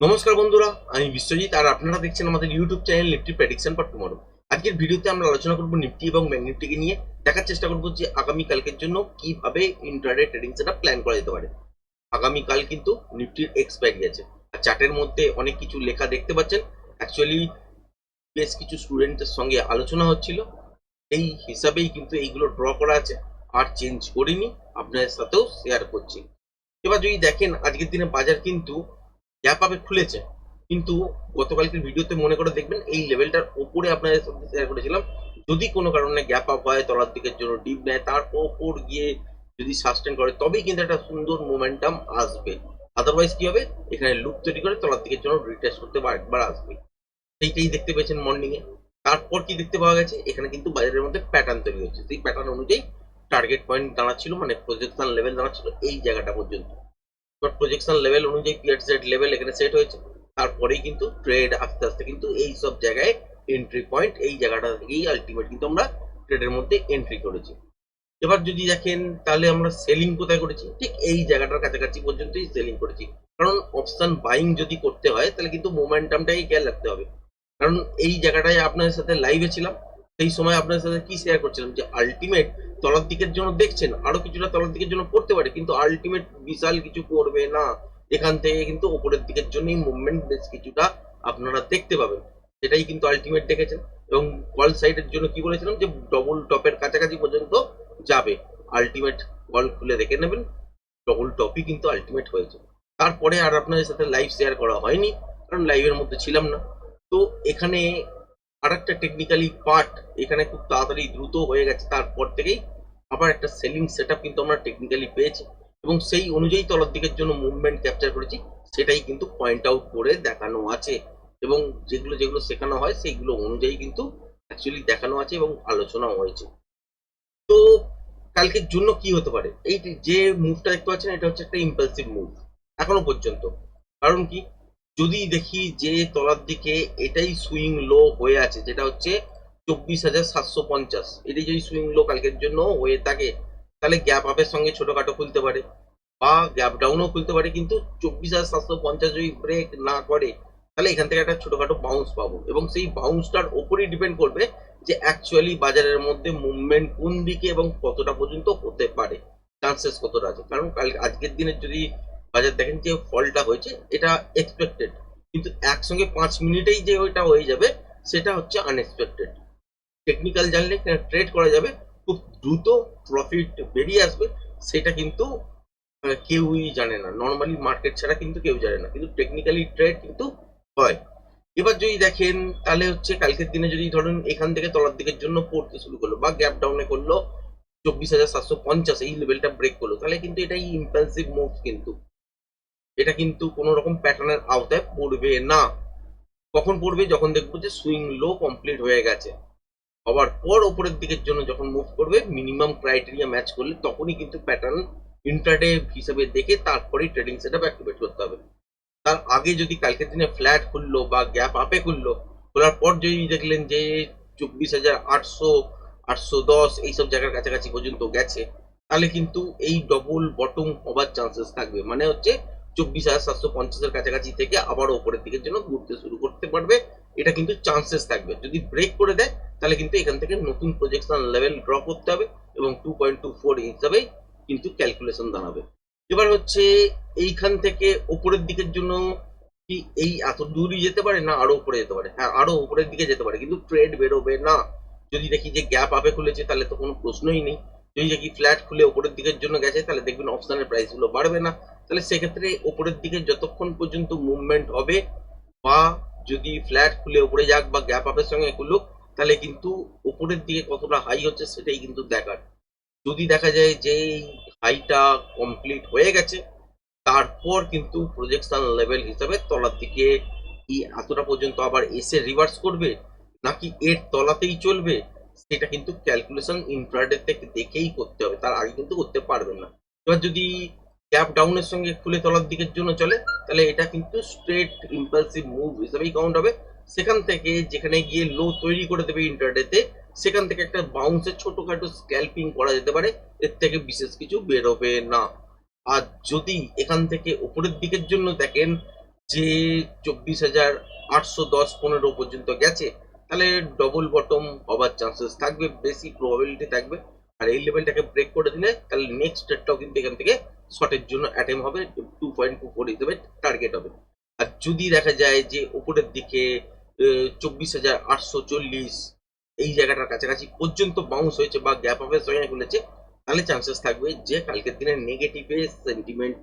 নমস্কার বন্ধুরা, আমি বিশ্বজিৎ, আর আপনারা দেখছেন আমাদের YouTube channel Nifty prediction for tomorrow আজকের ভিডিওতে আমরা আলোচনা করব নিফটি এবং ব্যাংক নিফটিকে নিয়ে। দেখার চেষ্টা করব যে আগামী কালকের জন্য কীভাবে ইন্টারডে ট্রেডিং সেটা প্ল্যান করা যেতে পারে। আগামী কাল কিন্তু নিফটির এক্সপায়ারি আছে আর চার্টের মধ্যে অনেক কিছু লেখা দেখতে পাচ্ছেন। অ্যাকচুয়ালি বেশ কিছু স্টুডেন্টের সঙ্গে আলোচনা হচ্ছিল। এই হিসাবেই কিন্তু এইগুলো ড্র করা আছে। আর চেঞ্জ করিনি, আপনাদের সাথেও শেয়ার করছি। এবার যদি দেখেন, আজকের দিনে বাজার কিন্তু গ্যাপ আপে খুলেছে। কিন্তু গতকালকের ভিডিওতে মনে করে দেখবেন, এই লেভেলটার ওপরে আপনাদের সাথে শেয়ার করেছিলাম। যদি কোনো কারণে গ্যাপ আপ হয়, তলার দিকের জন্য ডিপ নেয়, তার ওপর গিয়ে যদি সাস্টেন করে, তবেই কিন্তু একটা সুন্দর মোমেন্টাম আসবে। আদারওয়াইজ কি হবে? এখানে লুপ তৈরি করে তলার দিকের জন্য রিটেস্ট করতে একবার আসবে। সেইটাই দেখতে পেয়েছেন মর্নিং এ তারপর কি দেখতে পাওয়া গেছে? এখানে কিন্তু বাজারের মধ্যে প্যাটার্ন তৈরি হচ্ছে সেই প্যাটার্ন অনুযায়ী টার্গেট পয়েন্ট দাঁড়াচ্ছিল মানে প্রজেকশন লেভেল দাঁড়াচ্ছিল এই জায়গাটা পর্যন্ত। এবার প্রজেকশন লেভেল অনুযায়ী পিয়ার সেট লেভেল এখানে সেট হয়েছে। তারপরেই কিন্তু ট্রেড আস্তে আস্তে কিন্তু এই সব জায়গায় এন্ট্রি পয়েন্ট এই জায়গাটা থেকেই আলটিমেট কিন্তু আমরা ট্রেডের মধ্যে এন্ট্রি করেছি। এবার যদি দেখেন, তাহলে আমরা সেলিং কোথায় করেছি? ঠিক এই জায়গাটার কাছাকাছি পর্যন্তই সেলিং করেছি। কারণ অপশন বাইং যদি করতে হয়, তাহলে কিন্তু মোমেন্টামটাই খেয়াল রাখতে হবে। কারণ এই জায়গাটায় আপনাদের সাথে লাইভে ছিলাম। সেই সময় আপনার সাথে কি শেয়ার করছিলাম? যে আলটিমেট তলার দিকের জন্য দেখছেন, আরও কিছুটা তলার দিকের জন্য পড়তে পারে, কিন্তু আলটিমেট বিশাল কিছু করবে না। এখান থেকে কিন্তু উপরের দিকের জন্যই মুভমেন্ট বেশ কিছুটা আপনারা দেখতে পাবেন। সেটাই কিন্তু আলটিমেট দেখেছেন। এবং কল সাইডের জন্য কি বলেছিলাম? যে ডবল টপের কাছাকাছি পর্যন্ত যাবে। আলটিমেট কল খুলে দেখে নেবেন। ডবল টপই কিন্তু আলটিমেট হয়েছে। তারপরে আর আপনাদের সাথে লাইভ শেয়ার করা হয়নি, কারণ লাইভের মধ্যে ছিলাম না। তো এখানে আর একটা টেকনিক্যালি পার্ট এখানে খুব তাড়াতাড়ি দ্রুত হয়ে গেছে, তারপর থেকেই আবার একটা সেলিং সেট কিন্তু আমরা টেকনিক্যালি পেয়েছি এবং সেই অনুযায়ী তলার দিকের জন্য মুভমেন্ট ক্যাপচার করেছি, সেটাই কিন্তু পয়েন্ট আউট করে দেখানো আছে এবং যেগুলো যেগুলো শেখানো হয় সেইগুলো অনুযায়ী কিন্তু অ্যাকচুয়ালি দেখানো আছে এবং আলোচনাও হয়েছে। তো কালকের জন্য কি হতে পারে? এই যে মুভটা দেখতে পাচ্ছেন, এটা হচ্ছে একটা ইম্পালসিভ মুভ এখনও পর্যন্ত। কারণ কি? যদি দেখি যে তলার দিকে এটাই সুইং লো হয়ে আছে, যেটা হচ্ছে চব্বিশ হাজার সাতশো পঞ্চাশ। এটাই যদি সুইং লো কালকের জন্য হয়ে থাকে, তাহলে গ্যাপ আপের সঙ্গে ছোটোখাটো খুলতে পারে। বা গ্যাপ ডাউনও খুলতে পারে, কিন্তু চব্বিশ হাজার সাতশো পঞ্চাশ যদি ব্রেক না করে, তাহলে এখান থেকে একটা ছোটোখাটো বাউন্স পাবো। এবং সেই বাউন্সটার ওপরই ডিপেন্ড করবে যে অ্যাকচুয়ালি বাজারের মধ্যে মুভমেন্ট কোন দিকে এবং কতটা পর্যন্ত হতে পারে। চান্সেস কতটা আছে? কারণ কাল আজকের দিনের যদি বাজার দেখেন যে ফলটা হয়েছে, এটা এক্সপেক্টেড কিন্তু একসঙ্গে পাঁচ মিনিটেই যে ওইটা হয়ে যাবে, সেটা হচ্ছে আনএক্সপেক্টেড টেকনিক্যাল জানলে ট্রেড করা যাবে, খুব দ্রুত প্রফিট বেরিয়ে আসবে, সেটা কিন্তু কেউই জানে না। নর্মালি মার্কেট ছাড়া কিন্তু কেউ জানে না, কিন্তু টেকনিক্যালি ট্রেড কিন্তু হয়। এবার যদি দেখেন, তাহলে হচ্ছে কালকের দিনে যদি ধরুন এখান থেকে তলার দিকের জন্য পড়তে শুরু করল, বা গ্যাপ ডাউনে করল, চব্বিশ হাজার সাতশো পঞ্চাশ, এই লেভেলটা ব্রেক করল, তাহলে কিন্তু এটাই ইম্পালসিভ মুভ কিন্তু। এটা কিন্তু কোনো রকম প্যাটার্নের আওতায় পড়বে না। কখন পড়বে? যখন দেখব যে সুইং লো কমপ্লিট হয়ে গেছে। হওয়ার পর ওপরের দিকের জন্য যখন মুভ করবে মিনিমাম ক্রাইটেরিয়া ম্যাচ করলে তখনই কিন্তু প্যাটার্ন ইন্টারডে হিসেবে দেখে তারপরেই ট্রেডিং সেটআপ অ্যাক্টিভেট করতে হবে। তার আগে যদি কালকের দিনে ফ্ল্যাট খুললো বা গ্যাপ আপে খুললো, খোলার পর যদি দেখলেন যে চব্বিশ হাজার আটশো আটশো দশ এইসব জায়গার কাছাকাছি পর্যন্ত গেছে, তাহলে কিন্তু এই ডবল বটম হবার চান্সেস থাকবে। মানে হচ্ছে চব্বিশ হাজার সাতশো পঞ্চাশের কাছাকাছি থেকে আবার ওপরের দিকের জন্য ঘুরতে শুরু করতে পারবে। এটা কিন্তু চান্সেস থাকবে। যদি ব্রেক করে দেয়, তাহলে কিন্তু এখান থেকে নতুন প্রজেকশন লেভেল ড্র করতে হবে এবং টু পয়েন্ট টু ফোর হিসাবেই কিন্তু ক্যালকুলেশন দাঁড়াবে। এবার হচ্ছে এইখান থেকে ওপরের দিকের জন্য কি এই এত দূরই যেতে পারে না আরও উপরে যেতে পারে? হ্যাঁ আরও উপরের দিকে যেতে পারে, কিন্তু ট্রেড বেরোবে না। যদি দেখি যে গ্যাপ আপে খুলেছে, তাহলে তো কোনো প্রশ্নই নেই। যদি দেখি ফ্ল্যাট খুলে ওপরের দিকের জন্য গেছে, তাহলে দেখবেন অপশনের প্রাইসগুলো বাড়বে না। তাহলে সেক্ষেত্রে ওপরের দিকে যতক্ষণ পর্যন্ত মুভমেন্ট হবে বা যদি ফ্ল্যাট খুলে উপরে যাক বা গ্যাপ আপের সঙ্গে খুলুক, তাহলে কিন্তু উপরের দিকে কতটা হাই হচ্ছে সেটাই কিন্তু দেখার। যদি দেখা যায় যে হাইটা কমপ্লিট হয়ে গেছে, তারপর কিন্তু প্রজেকশন লেভেল হিসাবে তলার দিকে কি এতটা পর্যন্ত আবার এসে রিভার্স করবে? নাকি এর তলাতেই চলবে? সেটা কিন্তু ক্যালকুলেশন ইন্ট্রাডে থেকে দেখেই করতে হবে, তার আগে কিন্তু করতে পারবেন না। এবার যদি গ্যাপ ডাউনের সঙ্গে খুলে তলার দিকের জন্য চলে, তাহলে এটা কিন্তু স্ট্রেট ইম্পালসিভ মুভ হিসেবেই কাউন্ট হবে। সেখান থেকে যেখানে গিয়ে লো তৈরি করে দেবে ইন্টারডেতে সেখান থেকে একটা বাউন্সের ছোটখাটো স্ক্যাল্পিং করা যেতে পারে, এর থেকে বিশেষ কিছু বেরোবে না। আর যদি এখান থেকে ওপরের দিকের জন্য দেখেন যে চব্বিশ হাজার আটশো দশ পনেরো পর্যন্ত গেছে তাহলে ডবল বটম হবার চান্সেস থাকবে, বেশি প্রবাবিলিটি থাকবে। আর এই লেভেলটাকে ব্রেক করে দিলে তাহলে নেক্সট ডেটটাও কিন্তু এখান থেকে শর্টের জন্য অ্যাটেম হবে টু পয়েন্ট টু ফোর হিসেবে টার্গেট হবে। আর যদি দেখা যায় যে উপরের দিকে চব্বিশ হাজার আটশো চল্লিশ এই জায়গাটার কাছাকাছি পর্যন্ত বাউন্স হয়েছে বা গ্যাপ আপের সঙ্গে খুলেছে, তাহলে চান্সেস থাকবে যে কালকের দিনে নেগেটিভে সেন্টিমেন্ট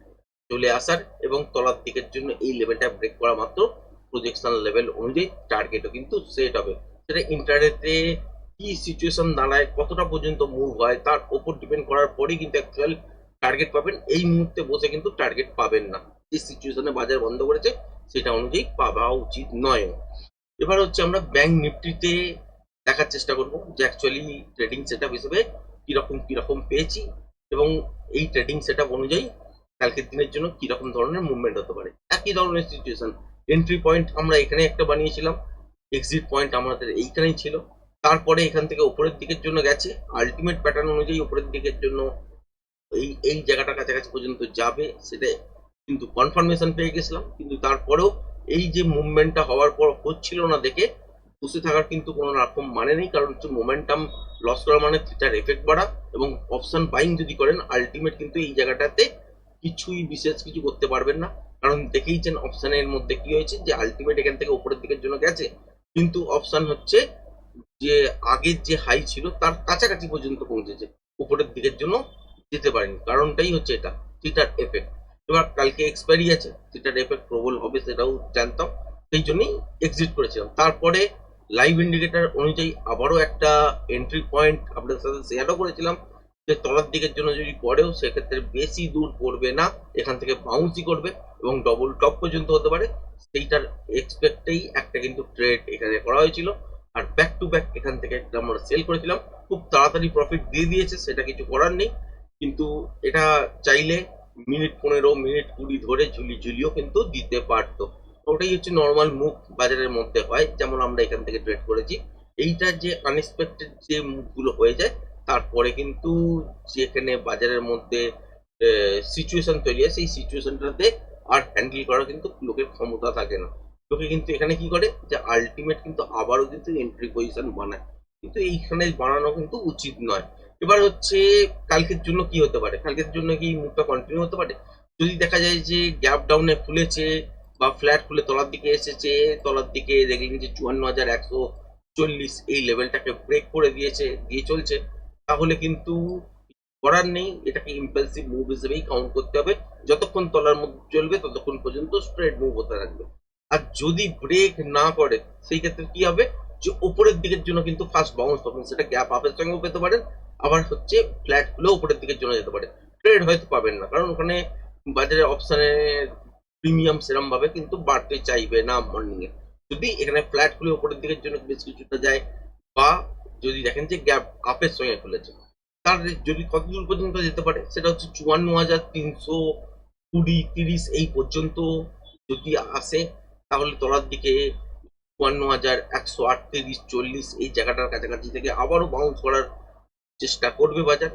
চলে আসার এবং তলার দিকের জন্য এই লেভেলটা ব্রেক করা মাত্র প্রজেকশন লেভেল অনুযায়ী টার্গেটও কিন্তু সেট হবে। সেটা ইন্টারনেটে কি সিচুয়েশন দাঁড়ায়, কতটা পর্যন্ত মুভ হয়, তার ওপর ডিপেন্ড করার পরেই কিন্তু অ্যাকচুয়াল টার্গেট পাবেন। এই মুহূর্তে বসে কিন্তু টার্গেট পাবেন না। যে সিচুয়েশনে বাজার বন্ধ করেছে, সেটা অনুযায়ী পাওয়া উচিত নয়। এবার হচ্ছে আমরা ব্যাংক নিফটিতে দেখার চেষ্টা করব যে অ্যাকচুয়ালি ট্রেডিং সেট আপ হিসেবে কীরকম কীরকম পেয়েছি এবং এই ট্রেডিং সেট আপ অনুযায়ী কালকের দিনের জন্য কীরকম ধরনের মুভমেন্ট হতে পারে। একই ধরনের সিচুয়েশন এন্ট্রি পয়েন্ট আমরা এখানে একটা বানিয়েছিলাম। এক্সিট পয়েন্ট আমাদের এইখানেই ছিল। তারপরে এখান থেকে উপরের দিকের জন্য গেছে। আলটিমেট প্যাটার্ন অনুযায়ী উপরের দিকের জন্য এই এই জায়গাটা কাছাকাছি পর্যন্ত যাবে সেটা কিন্তু কনফার্মেশন পেয়ে গেছিলাম। কিন্তু তারপরেও এই যে মুভমেন্টটা হওয়ার পর হচ্ছিল না দেখে বসে থাকার কিন্তু কোনো রকম মানে নেই। কারণ হচ্ছে মোমেন্টাম লস করা মানে থিটার এফেক্ট বাড়া এবং অপশন বাইং যদি করেন আলটিমেট কিন্তু এই জায়গাটাতে কিছুই বিশেষ কিছু করতে পারবেন না। কারণ দেখেইছেন অপশনের মধ্যে কি হয়েছে যে আলটিমেট এখান থেকে উপরের দিকের জন্য গেছে। কিন্তু অপশান হচ্ছে যে আগের যে হাই ছিল তার কাছাকাছি পর্যন্ত পৌঁছেছে। উপরের দিকের জন্য যেতে পারেনি। কারণটাই হচ্ছে এটা থিটার এফেক্ট এবার কালকে এক্সপায়ারি আছে থিটার এফেক্ট প্রবল হবে সেটাও জানতাম। সেই জন্যই এক্সিট করেছিলাম। তারপরে লাইভ ইন্ডিকেটার অনুযায়ী আবারও একটা এন্ট্রি পয়েন্ট আপনাদের সাথে শেয়ারও করেছিলাম। যে তলার দিকের জন্য যদি পড়েও সেক্ষেত্রে বেশি দূর পড়বে না, এখান থেকে বাউন্সই করবে এবং ডবল টপ পর্যন্ত হতে পারে। সেইটার এক্সপেক্টেই একটা কিন্তু ট্রেড এখানে করা হয়েছিল। আর ব্যাক টু ব্যাক এখান থেকে একটা আমরা সেল করেছিলাম, খুব তাড়াতাড়ি প্রফিট দিয়ে দিয়েছে, সেটা কিছু করার নেই। কিন্তু এটা চাইলে মিনিট পনেরো, মিনিট কুড়ি ধরে ঝুলি ঝুলিও কিন্তু দিতে পারতো। ওটাই হচ্ছে নর্মাল মুভ বাজারের মধ্যে হয়, যেমন আমরা এখান থেকে ট্রেড করেছি। এইটা যে আনএক্সপেক্টেড যে মুভগুলো হয়ে যায় তারপরে কিন্তু যেখানে বাজারের মধ্যে সিচুয়েশন তৈরি হয়, সেই সিচুয়েশনটাতে আর হ্যান্ডেল করার কিন্তু লোকের ক্ষমতা থাকে না। লোকে কিন্তু এখানে কি করে? যে আলটিমেট কিন্তু আবারও কিন্তু এন্ট্রি পজিশন বানায়। কিন্তু এইখানে বানানো কিন্তু উচিত নয়। এবার হচ্ছে, কালকের জন্য কি হতে পারে? কালকের জন্য কি মুভটা কন্টিনিউ হতে পারে? যদি দেখা যায় যে গ্যাপ ডাউনে খুলেছে বা ফ্ল্যাট খুলে তলার দিকে এসেছে, তলার দিকে দেখলেন যে চুয়ান্ন হাজার একশো চল্লিশ এই লেভেলটাকে ব্রেক করে দিয়েছে, দিয়ে চলছে। তাহলে কিন্তু করার নেই, এটাকে ইম্পালসিভ মুভ হিসেবেই কাউন্ট করতে হবে। যতক্ষণ তলার মধ্যে চলবে ততক্ষণ পর্যন্ত স্ট্রেট মুভ হতে থাকবে। আর যদি ব্রেক না করে, সেই ক্ষেত্রে কি হবে? যে উপরের দিকের জন্য কিন্তু ফার্স্ট বাউন্স তখন সেটা গ্যাপ আপের সঙ্গেও পেতে পারেন। আবার হচ্ছে ফ্ল্যাট খুলেও উপরের দিকের জন্য যেতে পারে। ট্রেড হয়তো পাবেন না, কারণ ওখানে বাজারে অপশানের প্রিমিয়াম সেরম ভাবে কিন্তু বাড়তে চাইবে না মর্নিং এ। যদি এখানে ফ্ল্যাট খুলে উপরের দিকের জন্য বেশ কিছুটা যায়, বা যদি দেখেন যে গ্যাপ আপের সঙ্গে খুলেছে। তার যদি কত দূর পর্যন্ত যেতে পারে, সেটা হচ্ছে চুয়ান্ন হাজার তিনশো কুড়ি তিরিশ এই পর্যন্ত যদি আসে, তাহলে তলার দিকে চুয়ান্ন হাজার একশো আটত্রিশ চল্লিশ এই জায়গাটার কাছাকাছি থেকে আবারও বাউন্স করার চেষ্টা করবে বাজার।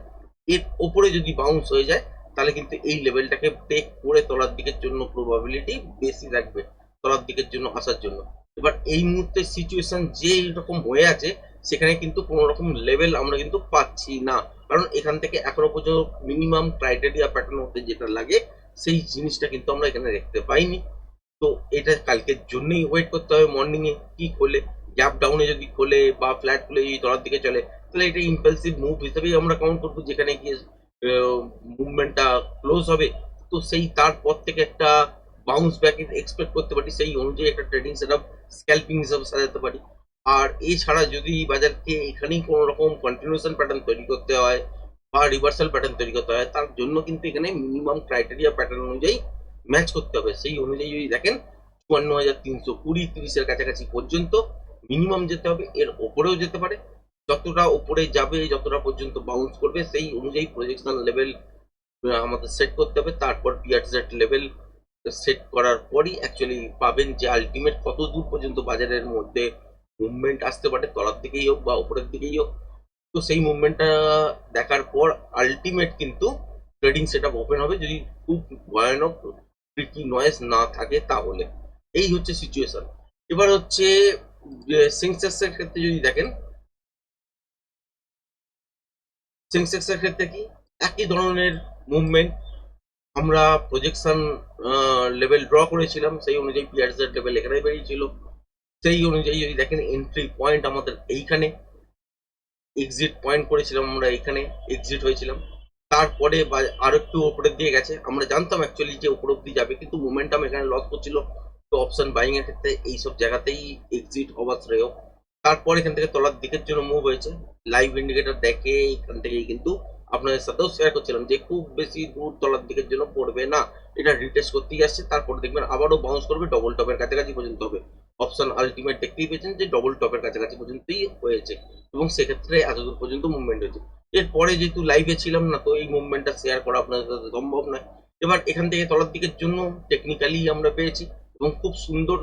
এর ওপরে যদি বাউন্স হয়ে যায়, তাহলে কিন্তু এই লেভেলটাকে ব্রেক করে তলার দিকের জন্য প্রবাবিলিটি বেশি রাখবে, তলার দিকের জন্য আসার জন্য। এবার এই মুহূর্তে সিচুয়েশন যে রকম হয়ে আছে সেখানে কিন্তু কোনো রকম লেভেল আমরা কিন্তু পাচ্ছি না। কারণ এখান থেকে এখনও পর্যন্ত মিনিমাম ক্রাইটেরিয়া প্যাটার্ন হতে যেটা লাগে, সেই জিনিসটা কিন্তু আমরা এখানে দেখতে পাইনি। তো এটা কালকের জন্যই ওয়েট করতে হবে মর্নিং এ, কি খোলে? গ্যাপ ডাউনে যদি খোলে বা ফ্ল্যাট খুলে যদি তলার দিকে চলে, তাহলে এটা ইম্পালসিভ মুভ হিসেবেই আমরা কাউন্ট করব, যেখানে গিয়ে মুভমেন্টটা ক্লোজ হবে। তো সেই তারপর থেকে একটা বাউন্স ব্যাক এক্সপেক্ট করতে পারি, সেই অনুযায়ী একটা ট্রেডিং সেট আপ স্ক্যাল্পিং হিসাবে সাজাতে পারি। আর এছাড়া যদি বাজারকে এখানেই কোনো রকম কন্টিনিউশন প্যাটার্ন তৈরি করতে হয় বা রিভার্সাল প্যাটার্ন তৈরি করতে হয়, তার জন্য কিন্তু এখানে মিনিমাম ক্রাইটেরিয়া প্যাটার্ন অনুযায়ী ম্যাচ করতে হবে। সেই অনুযায়ী যদি দেখেন, চুয়ান্ন হাজার তিনশো কুড়ি তিরিশের কাছাকাছি পর্যন্ত মিনিমাম যেতে হবে, এর ওপরেও যেতে পারে। যতটা ওপরে যাবে, যতটা পর্যন্ত বাউন্স করবে, সেই অনুযায়ী প্রজেকশন লেভেল আমাদের সেট করতে হবে। তারপর পিআরজেড লেভেল সেট করার পরই অ্যাকচুয়ালি পাবেন যে আলটিমেট কত দূর পর্যন্ত বাজারের মধ্যে মুভমেন্ট আসতে পারে, তলার দিকেই হোক বা উপরের দিকেই হোক। তো সেই মুভমেন্টটা দেখার পর আলটিমেট কিন্তু ট্রেডিং সেট ওপেন হবে। যদি খুব ভয়ানক ট্রিকি নয়েস না থাকে তাহলে। এই হচ্ছে সিচুয়েশন এবার হচ্ছে সেন্সেক্সের ক্ষেত্রে যদি দেখেন সেন্সেক্সের ক্ষেত্রে কি? একই ধরনের মুভমেন্ট আমরা প্রজেকশন লেভেল ড্র করেছিলাম। সেই অনুযায়ী পিয়ার্সের লেভেল এখানে বেরিয়েছিল। সেই অনুযায়ী যদি দেখেন এন্ট্রি পয়েন্ট আমাদের এইখানে এক্সিট পয়েন্ট করেছিলাম আমরা এখানে এক্সিট হয়েছিলাম। তারপরে বা- আরও একটু ওপরের দিয়ে গেছে, আমরা জানতাম অ্যাকচুয়ালি যে উপর অব্দি যাবে, কিন্তু মোমেন্টাম এখানে লস করছিল। তো অপশন বাইং এর ক্ষেত্রে এইসব জায়গাতেই এক্সিট হওয়ার শ্রেয়। তারপর এখান থেকে তলার দিকের জন্য মুভ হয়েছে। লাইভ ইন্ডিকেটর দেখে এখান থেকেই কিন্তু আপনাদের সাথেও শেয়ার করছিলাম যে খুব বেশি দূর তলার দিকের জন্য পড়বে না। এটা রিটেস্ট করতেই আসছে, তারপর দেখবেন আবারও বাউন্স করবে ডবল টপের কাছাকাছি পর্যন্ত হবে। অপশন আলটিমেট দেখতেই পেয়েছেন যে ডবল টপের কাছাকাছি পর্যন্তই হয়েছে এবং সেক্ষেত্রে এতদূর পর্যন্ত মুভমেন্ট হয়েছে। এরপরে যেহেতু লাইভে ছিলাম না, তো এই মুভমেন্টটা শেয়ার করা আপনাদের সাথে সম্ভব নয়। এবার এখান থেকে তলার দিকের জন্য টেকনিক্যালি আমরা পেয়েছি এবং খুব সুন্দর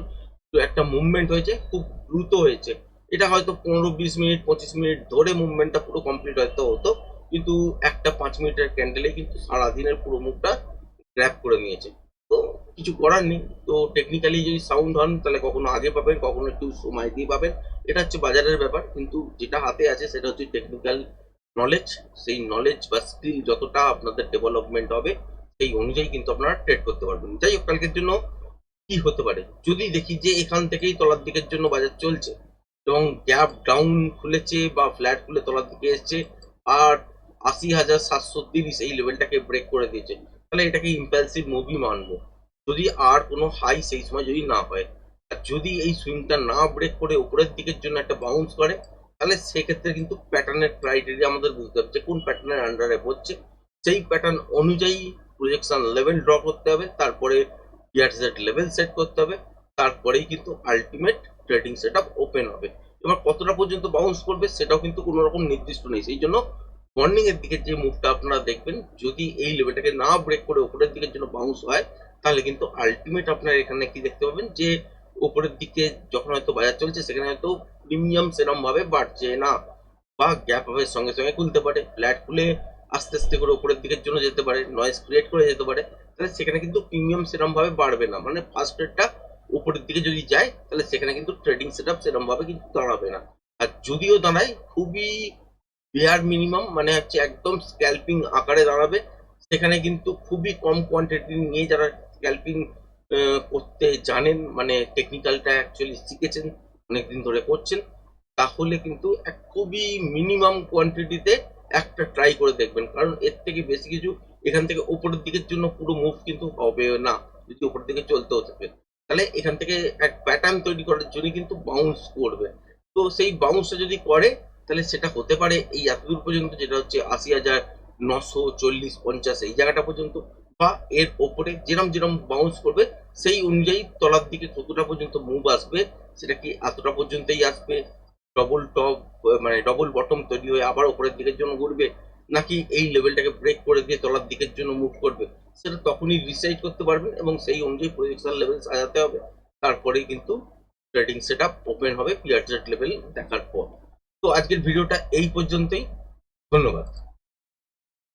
একটা মুভমেন্ট হয়েছে, খুব দ্রুত হয়েছে। এটা হয়তো পনেরো, বিশ মিনিট, পঁচিশ মিনিট ধরে মুভমেন্টটা পুরো কমপ্লিট হয়তো হতো, কিন্তু একটা পাঁচ মিনিটের ক্যান্ডেলে কিন্তু সারাদিনের পুরো মুখটা গ্র্যাপ করে নিয়েছে। কিছু করার নেই। তো টেকনিক্যালি যদি সাউন্ড হন, তাহলে কখনো আগে পাবেন, কখনো একটু সময় দিয়ে পাবেন। এটা হচ্ছে বাজারের ব্যাপার, কিন্তু যেটা হাতে আছে সেটা হচ্ছে টেকনিক্যাল নলেজ সেই নলেজ বা স্কিল যতটা আপনাদের ডেভেলপমেন্ট হবে, সেই অনুযায়ী কিন্তু আপনারা ট্রেড করতে পারবেন। যাই হোক, কালকের জন্য কি হতে পারে? যদি দেখি যে এখান থেকেই তলার দিকের জন্য বাজার চলছে, এবং গ্যাপ ডাউন খুলেছে বা ফ্ল্যাট খুলে তলার দিকে এসছে, আর আশি হাজার সাতশো তিরিশ এই লেভেলটাকে ব্রেক করে দিয়েছে, তাহলে এটাকে ইম্পালসিভ মুভি মানবো। যদি আর কোনো হাই সেই সময় যদি না হয়, আর যদি এই সুইংটা না ব্রেক করে উপরের দিকের জন্য একটা বাউন্স করে, তাহলে সেক্ষেত্রে কিন্তু প্যাটার্নের ক্রাইটেরিয়া আমাদের বুঝতে হবে যে কোন প্যাটার্নের আন্ডারে পড়ছে সেই প্যাটার্ন অনুযায়ী প্রজেকশন লেভেল ড্র করতে হবে, তারপরে পিয়ারসেট লেভেল সেট করতে হবে, তারপরেই কিন্তু আলটিমেট ট্রেডিং সেট ওপেন হবে। এবার কতটা পর্যন্ত বাউন্স করবে সেটাও কিন্তু কোনো রকম নির্দিষ্ট নেই। সেই জন্য মর্নিং এর দিকে যে মুভটা আপনারা দেখবেন, যদি এই লেভেলটাকে না ব্রেক করে উপরের দিকের জন্য বাউন্স হয় তাহলে কিন্তু আলটিমেট আপনার এখানে কি দেখতে পাবেন? যে উপরের দিকে যখন হয়তো বাজার চলছে, সেখানে হয়তো প্রিমিয়াম সেরম ভাবে বাড়ছে না বা গ্যাপ হবে সঙ্গে সঙ্গে খুলতে পারে। ফ্ল্যাট খুলে আস্তে আস্তে করে উপরের দিকের জন্য যেতে পারে নয়েজ ক্রিয়েট করে যেতে পারে। তাহলে সেখানে কিন্তু প্রিমিয়াম সেরম ভাবে বাড়বে না। মানে ফার্স্ট রেটটা উপরের দিকে যদি যায়, তাহলে সেখানে কিন্তু ট্রেডিং সেট আপ সেরম ভাবে কিন্তু দাঁড়াবে না। আর যদিও দাঁড়ায়, খুবই বেয়ার মিনিমাম মানে হচ্ছে একদম স্ক্যাল্পিং আকারে দাঁড়াবে, সেখানে কিন্তু খুবই কম কোয়ান্টিটি নিয়ে যারা স্ক্যাল্পিং করতে জানেন মানে টেকনিক্যালটা অ্যাকচুয়ালি শিখেছেন, অনেকদিন ধরে করছেন, তাহলে কিন্তু এক খুবই মিনিমাম কোয়ান্টিটিতে একটা ট্রাই করে দেখবেন। কারণ এর থেকে বেশি কিছু এখান থেকে উপরের দিকের জন্য পুরো মুভ কিন্তু হবে না, যদি উপরের দিকে চলতেও থাকে। তাহলে এখান থেকে এক প্যাটার্ন তৈরি করার জন্য কিন্তু বাউন্স করবে। তো সেই বাউন্সটা যদি করে, তাহলে সেটা হতে পারে এই এতদূর পর্যন্ত, যেটা হচ্ছে আশি হাজার নশো চল্লিশ পঞ্চাশ, এই জায়গাটা পর্যন্ত বা এর ওপরে যেরম যেরম বাউন্স করবে, সেই অনুযায়ী তলার দিকে কতটা পর্যন্ত মুভ আসবে, সেটা কি এতটা পর্যন্তই আসবে? ডবল টপ মানে ডবল বটম তৈরি হয়ে আবার ওপরের দিকের জন্য ঘুরবে? নাকি এই লেভেলটাকে ব্রেক করে দিয়ে তলার দিকের জন্য মুভ করবে? সেটা তখনই ডিসাইড করতে পারবেন এবং সেই অনুযায়ী প্রজেকশন লেভেল সাজাতে হবে। তারপরেই কিন্তু ট্রেডিং সেট আপ ওপেন হবে পিয়ারজেট লেভেল দেখার পর। তো আজকের ভিডিওটা এই পর্যন্তই। ধন্যবাদ।